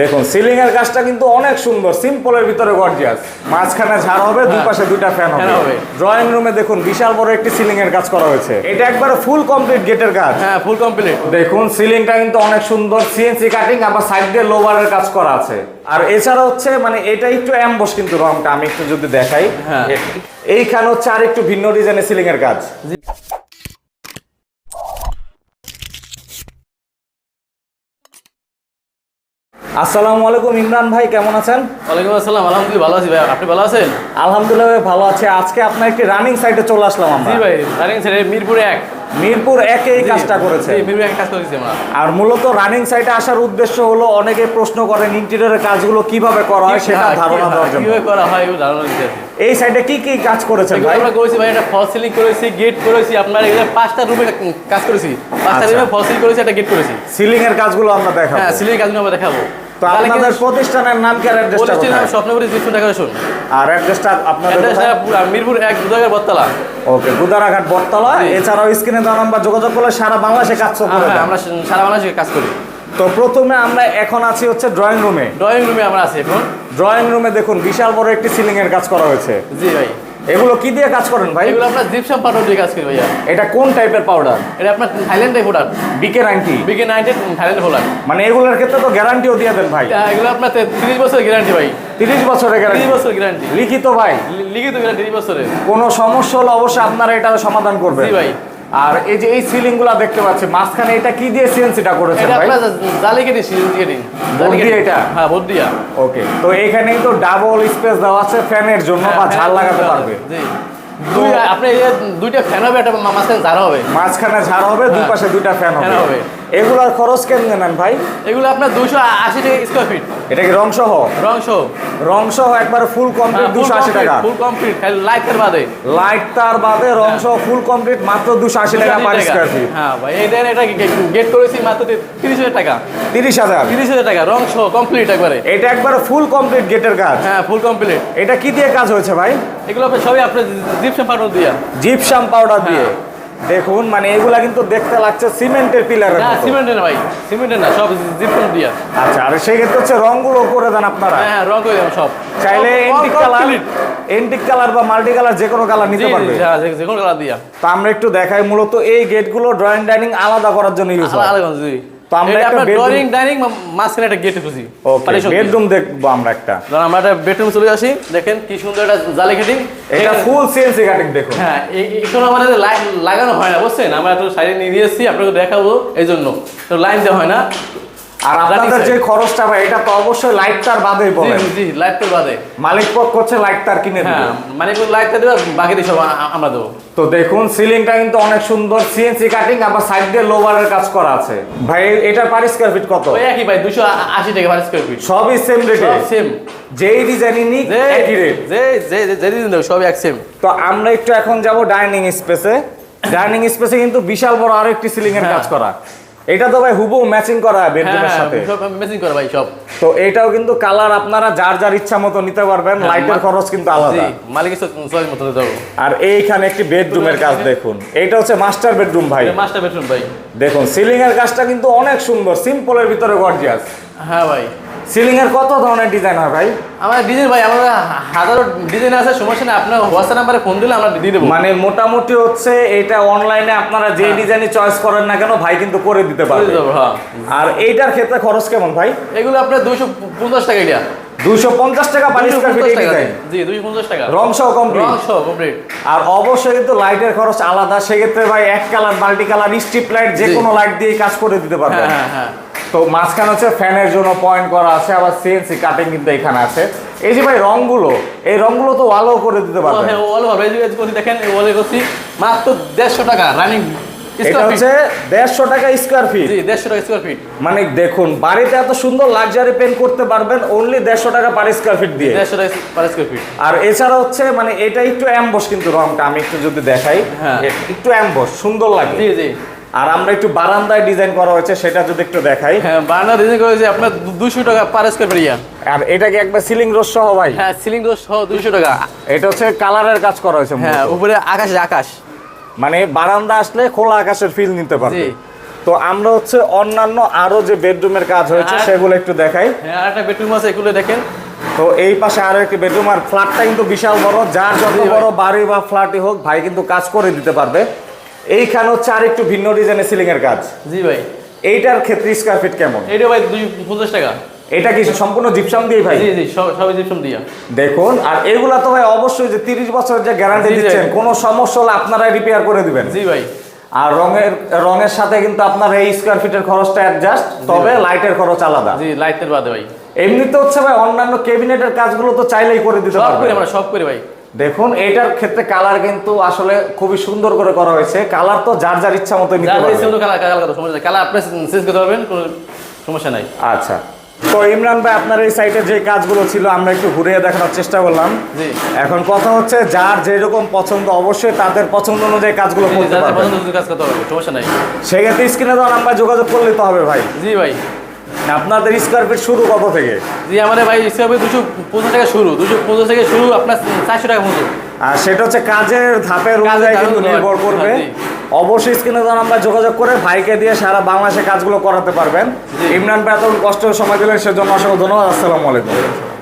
দেখুন সিলিং এর কাজটা কিন্তু অনেক সুন্দর সিম্পলের ভিতরে গর্জিয়াস মাঝখানে ঝাড় হবে দুই হ্যাঁ। পাশে দুইটা ফ্যান হবে। ড্রয়িং রুমে দেখুন বিশাল বড় একটি সিলিং এর কাজ করা হয়েছে। এটা একবারে ফুল কমপ্লিট গেটের কাজ হ্যাঁ ফুল কমপ্লিট দেখুন সিলিংটা কিন্তু অনেক সুন্দর সিএনসি কাটিং আবার সাইড দিয়ে লোভারের কাজ করা আছে। আর এছাড়া হচ্ছে মানে এটা একটু অ্যাম্বস কিন্তু রংটা আমি একটু যদি দেখাই। হ্যাঁ। এইখানে হচ্ছে আর একটু ভিন্ন ডিজাইনের সিলিং এর কাজ আসসালামু আলাইকুম ইমরান ভাই কেমন আছেন? ওয়ালাইকুম আসসালাম আলহামদুলিল্লাহ ভালো আছি ভাই। আপনি ভালো আছেন? আলহামদুলিল্লাহ ভাই ভালো আছে। আজকে আপনার একটি রানিং সাইটে চলে আসলাম আমরা। জি ভাই রানিং সাইডে মিরপুরে এক। মিরপুর একে এই কাজটা করেছে। মিরপুরে এক কাজ করেছি আমরা। আর মূলত রানিং সাইটে আসার উদ্দেশ্য হলো অনেকে প্রশ্ন করেন ইন্টেরিয়রের কাজগুলো কীভাবে করা হয় সেটা ধারণা দেওয়ার জন্য। কীভাবে করা হয় ধারণা দিতে এই সাইডে কি কি কাজ করেছেন ভাই? আমরা করেছি ভাই একটা ফল সিলিং করেছি গেট করেছি আপনার এগুলো পাঁচটা রুমে কাজ করেছি। পাঁচটা। রুমে ফল সিলিং করেছি একটা গেট করেছি। সিলিং এর কাজগুলো আমরা দেখাবো। হ্যাঁ সিলিং এর কাজগুলো আমরা দেখাবো। তো আপনাদের প্রতিষ্ঠানের নাম কি আর অ্যাড্রেসটা প্রতিষ্ঠানের স্বপ্নপুরি জিপসন ডেকোরেশন আর অ্যাড্রেসটা আপনাদের অ্যাড্রেসটা কোথায়? পুরা মিরপুর এক দুদকের বত্তলা ওকে গুদারাঘাট বটতলা এছাড়াও স্ক্রিনে দেওয়া নাম্বার যোগাযোগ করলে সারা বাংলাদেশে কাজ করে আমরা সারা বাংলাদেশে কাজ করি। তো প্রথমে আমরা এখন আছি হচ্ছে ড্রয়িং রুমে ড্রয়িং রুমে আমরা আছি এখন। ড্রয়িং রুমে দেখুন বিশাল বড় একটি সিলিং এর কাজ করা হয়েছে। জি ভাই। এগুলো কি দিয়ে কাজ করেন ভাই? এগুলো আপনার জিপসাম পাউডার দিয়ে কাজ করি ভাইয়া। এটা কোন টাইপের পাউডার এটা আপনার থাইল্যান্ডের powder BK ninety BK ninety Thailand product মানে এগুলোর ক্ষেত্রে তো গ্যারান্টিও দিয়ে দেন ভাই। এগুলো আপনার তিরিশ বছর গ্যারান্টি ভাই। তিরিশ বছরের তিরিশ গ্যারান্টি বছর গ্যারান্টি লিখিত ভাই। লিখিত গ্যারান্টি তিরিশ বছরের। কোনো সমস্যা হলে অবশ্যই আপনারা এটা সমাধান করবেন। ভাই। আর এই যে এই সিলিংগুলা দেখতে পাচ্ছি মাঝখানে এটা কি দিয়ে সিএনসিটা করেছেন করেছে ভাই? আপনার জালি কেটে দিয়ে বোর্ড দিয়ে এটা? হ্যাঁ বোর্ড দিয়া। ওকে তো এখানেই তো ডাবল স্পেস দেওয়া আছে ফ্যানের জন্য বা ঝাল লাগাতে পারবে। জি। দুই আপনি এই দুইটা ফ্যান হবে এটা মাঝখানে ঝাড় হবে। মাঝখানে ঝাড় হবে দুই হ্যাঁ। পাশে দুইটা ফ্যান হবে। এগুলার খরচ কেমন নেন ভাই? এগুলো আপনার দুশো আশি টাকা স্কোয়ার ফিট এটা কি রং সহ? রং শো রং সহ একবারে ফুল কমপ্লিট দুশো আশি টাকা। ফুল কমপ্লিট খালি লাইটের বাদে। লাইট তার বাদে রং সহ ফুল কমপ্লিট মাত্র দুশো আশি টাকা পার স্কোয়ার ফিট হ্যাঁ ভাই এটা এটা গেট করেছি মাত্র তিরিশ হাজার টাকা। তিরিশ হাজার। তিরিশ হাজার টাকা রং শো কমপ্লিট একবারে। এটা একবারে ফুল কমপ্লিট গেটের কাজ। হ্যাঁ ফুল কমপ্লিট এটা কি দিয়ে কাজ হয়েছে ভাই? এগুলো সবই আপনার জিপসাম পাউডার দিয়ে। জিপসাম পাউডার দিয়ে। হ্যাঁ। দেখুন মানে এগুলা কিন্তু দেখতে লাগছে সিমেন্টের পিলার না সিমেন্টের না ভাই সিমেন্টের না সব জিপসন দিয়া। আচ্ছা আর সেই ক্ষেত্রে হচ্ছে রংগুলো করে দেন আপনারা। হ্যাঁ হ্যাঁ রং করে দেন সব। চাইলে এন্টিক কালার এন্টিক কালার বা মাল্টি কালার যে কোনো কালার নিতে পারবে। হ্যাঁ, যে- যে কোনো কালার দিয়া। তো আমরা একটু দেখাই মূলত এই গেটগুলো ড্রয়িং ডাইনিং আলাদা করার জন্য ইউজ হয়। আলাদা জি। তো আমরা একটা ড্রয়িং ডাইনিং মাঝখানে একটা গেট খুঁজি। ওকে বেডরুম দেখব আমরা একটা। ধরুন আমরা একটা বেডরুম চলে আসি দেখেন কি সুন্দর একটা জালি কাটিং এটা ফুল সিএনসি কাটিং দেখুন। হ্যাঁ এখানে আমাদের লাইন লাগানো হয় না বুঝছেন? আমরা একটু সাইডে নিয়ে দিয়ে এসেছি আপনাকে দেখাবো এই জন্য তো লাইন দেওয়া হয় না। আর আপনাদের যে খরচটা ভাই এটা তো অবশ্যই লাইট তার বাদেই জি বলেন জি, জি লাইট তো বাদে। মালিক পক্ষ হচ্ছে লাইট তার কিনে হ্যাঁ মানে লাইটটা দেবে বাকি সব আমরা দেবো। তো দেখুন সিলিংটা কিন্তু অনেক সুন্দর সিএনসি কাটিং আবার সাইড দিয়ে লোভারের কাজ করা আছে। ভাই এটার পার স্কয়ার ফিট কত? ওই একই ভাই দুশো আশি টাকা পার স্কোয়ার ফিট সবই সেম রেটে সেম যেই ডিজাইনই যে একই রেট যে যে যে- যে দিন দেবো সব এক সেম তো আমরা একটু এখন যাব ডাইনিং স্পেসে ডাইনিং স্পেসে কিন্তু বিশাল বড় আরও একটি সিলিং এর হ্যাঁ। কাজ করা। এটা তো ভাই হুবহু ম্যাচিং করা বেডরুমের সাথে। সব করা ভাই সব। তো এটাও কিন্তু কালার আপনারা যার যার ইচ্ছা মতো নিতে পারবেন হ্যাঁ, লাইটের খরচ কিন্তু আলাদা। মালিকের চয়েস মতো দাও আর এইখানে একটি বেডরুমের কাজ দেখুন। এটা হচ্ছে মাস্টার বেডরুম ভাই। মাস্টার বেডরুম ভাই। দেখুন সিলিং এর কাজটা কিন্তু অনেক সুন্দর সিম্পলের ভিতরে গর্জিয়াস হ্যাঁ ভাই। সিলিং এর কত ধরনের ডিজাইন হয় ভাই? আমার ডিজাইন ভাই আমাদের হাজারো ডিজাইন আছে সমস্যা নেই। আপনার হোয়াটসঅ্যাপ নাম্বারে ফোন দিলে আমরা দিয়ে দেবো। মানে মোটামুটি হচ্ছে এটা অনলাইনে আপনারা যে ডিজাইনই চয়েস করেন না কেন ভাই কিন্তু করে দিতে পারবে। হ্যাঁ। আর এইটার ক্ষেত্রে খরচ কেমন ভাই? এগুলো আপনার দুইশো পঞ্চাশ টাকা এটা দুইশো পঞ্চাশ টাকা পার স্কয়ার ফিট ডিজাইন জি দুইশো পঞ্চাশ টাকা। রং সহ কমপ্লিট রং সহ কমপ্লিট আর অবশ্যই কিন্তু লাইটের খরচ আলাদা। সেক্ষেত্রে ভাই এক colour multi colour strip light যে কোনো লাইট দিয়ে কাজ করে দিতে পারবেন। হ্যাঁ হ্যাঁ হ্যাঁ। তো মাঝখানে হচ্ছে ফ্যানের জন্য পয়েন্ট করা আছে আবার সিএনসি কাটিং কিন্তু এখানে আছে। এই যে ভাই রংগুলো এই রংগুলো তো ওয়ালও করে দিতে ও পারবেন। হ্যাঁ ওয়াল হবে। এই যে করছি দেখেন এই ওয়ালে করছি মাত্র দেড়শো টাকা রানিং এটা হচ্ছে দেড়শো টাকা স্কোয়ার ফিট জি দেড়শো টাকা স্কোয়ার ফিট মানে দেখুন বাড়িতে এত সুন্দর লাক্সারি পেন্ট করতে পারবেন অনলি দেড়শো টাকা পার স্কোয়ার ফিট দিয়ে। দেড়শো টাকা পার স্কোয়ার ফিট আর এছাড়া হচ্ছে মানে এটা একটু অ্যাম্বস কিন্তু রংটা আমি একটু যদি দেখাই হ্যাঁ। একটু অ্যাম্বস সুন্দর লাগে। জি জি। আর আমরা একটু বারান্দায় ডিজাইন করা হয়েছে সেটা যদি একটু দেখাই। হ্যাঁ বার্নার ডিজাইন করেছে আপনার দুশো টাকা পার স্কোয়ার ফিট আর এটা কি একবার সিলিং রোজ সহ ভাই? হ্যাঁ সিলিং দোষ সহ দুশো টাকা। এটা হচ্ছে কালারের কাজ করা হয়েছে হ্যাঁ উপরে আকাশ আকাশ। মানে বারান্দা আসলে খোলা আকাশের ফিল নিতে পারবে। তো আমরা হচ্ছে অন্যান্য আরও যে বেডরুমের কাজ হয়েছে সেগুলো একটু দেখাই। হ্যাঁ একটা বেডরুম আছে এগুলো দেখেন। তো এই পাশে আরও একটি বেডরুম আর ফ্ল্যাটটা কিন্তু বিশাল বড় যার যত বড় বাড়ি বা ফ্ল্যাটই হোক ভাই কিন্তু কাজ করে দিতে পারবে। এইখানে হচ্ছে আর একটু ভিন্ন ডিজাইনের সিলিং এর কাজ। জি ভাই। এইটার ক্ষেত্রে স্কোয়ার ফিট কেমন? এইটা ভাই দুই পঞ্চাশ টাকা। এটা কি সম্পূর্ণ জিপসাম দিয়ে ভাই? জি জি সব সবই জিপসম দিয়া। দেখুন আর এগুলা তো ভাই অবশ্যই যে তিরিশ বছরের যে গ্যারান্টি। দিচ্ছেন কোনো সমস্যা হলে আপনারাই রিপেয়ার করে দিবেন। জি ভাই। আর রঙের রঙের সাথে কিন্তু আপনার এই স্কোয়ার ফিটের খরচটা অ্যাডজাস্ট তবে। লাইটের খরচ আলাদা। জি লাইটের বাদে ভাই। এমনিতে হচ্ছে ভাই অন্যান্য ক্যাবিনেটের কাজগুলো তো চাইলেই করে দিতে সব পারবে করি আমরা সব করি ভাই। দেখুন এটার ক্ষেত্রে কালার কিন্তু আসলে খুবই সুন্দর করে করা হয়েছে। কালার তো যার যার ইচ্ছা মতো নিতে কালার কালার সমস্যা কালার আপনি চেঞ্জ করতে পারবেন কোনো সমস্যা নাই। আচ্ছা। তো ইমরান ভাই আপনার এই সাইটে যে কাজগুলো ছিল আমরা একটু ঘুরিয়ে দেখানোর চেষ্টা করলাম। জি। এখন কথা হচ্ছে যার যেরকম পছন্দ অবশ্যই তাদের পছন্দ অনুযায়ী কাজগুলো করতে পারবে। পছন্দ কাজ করতে পারবে সমস্যা নাই। সেক্ষেত্রে স্ক্রিনে দেওয়া নাম্বার যোগাযোগ করলে তো হবে ভাই। জি ভাই। আপনাদের স্কোয়ার ফিট শুরু কত থেকে? জি আমাদের ভাই স্কোয়ার দুশো পঞ্চাশ টাকা শুরু দুশো পঞ্চাশ থেকে শুরু আপনার চারশো টাকা মতো আর সেটা হচ্ছে কাজের ধাপের অনুযায়ী কিন্তু নির্ভর করবে। হ্যাঁ। অবশ্যই স্ক্রিনে দেওয়া আমরা যোগাযোগ করে ভাইকে দিয়ে সারা বাংলাদেশে কাজগুলো করাতে পারবেন। ইমরান ভাই এত কষ্ট সময় দিলেন সেজন্য অসংখ্য ধন্যবাদ। আসসালামু আলাইকুম।